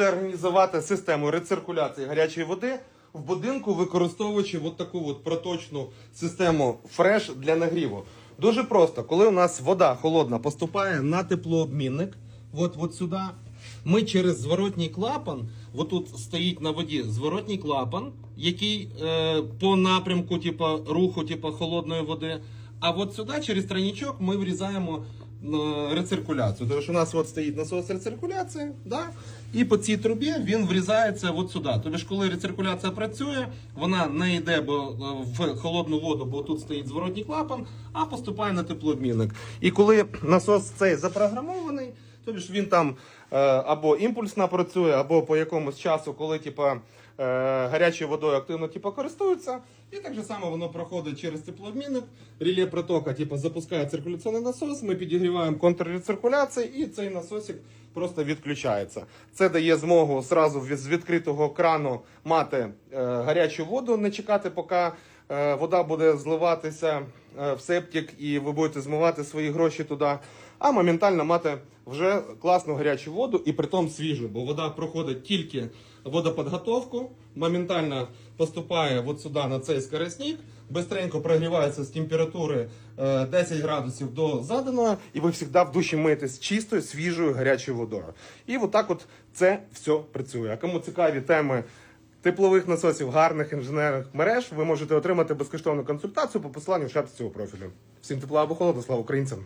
організувати систему рециркуляції гарячої води в будинку, використовуючи от таку от проточну систему фреш для нагріву. Дуже просто, коли у нас вода холодна поступає на теплообмінник, от, от сюди, ми через зворотній клапан, от тут стоїть на воді зворотній клапан, який е, по напрямку типа, руху типа, холодної води. А от сюди через тройничок ми врізаємо е, рециркуляцію. Тому що у нас от стоїть насос рециркуляції, да? і по цій трубі він врізається от сюди. Тобто, коли рециркуляція працює, вона не йде е, в холодну воду, бо тут стоїть зворотній клапан, а поступає на теплообмінник. І коли насос цей запрограмований, тобто він там або імпульсно працює, або по якомусь часу, коли типа. е, Гарячою водою активно типу, користуються, і так же само воно проходить через теплообмінник. Реле протока типу, запускає циркуляційний насос. Ми підігріваємо контррециркуляції, і цей насосик просто відключається. Це дає змогу зразу з відкритого крану мати е, гарячу воду, не чекати, поки е, вода буде зливатися е, в септик, і ви будете змивати свої гроші туди. А моментально мати вже класну гарячу воду і притом свіжу, бо вода проходить тільки водоподготовку, моментально поступає от сюди на цей скоростник, бистренько прогрівається з температури е, 10 градусів до заданого, і ви завжди в душі миєтесь чистою, свіжою, гарячою водою. І отак от це все працює. А кому цікаві теми теплових насосів, гарних інженерних мереж, ви можете отримати безкоштовну консультацію по посиланню в шапці цього профілю. Всім тепла або холоду, слава українцям!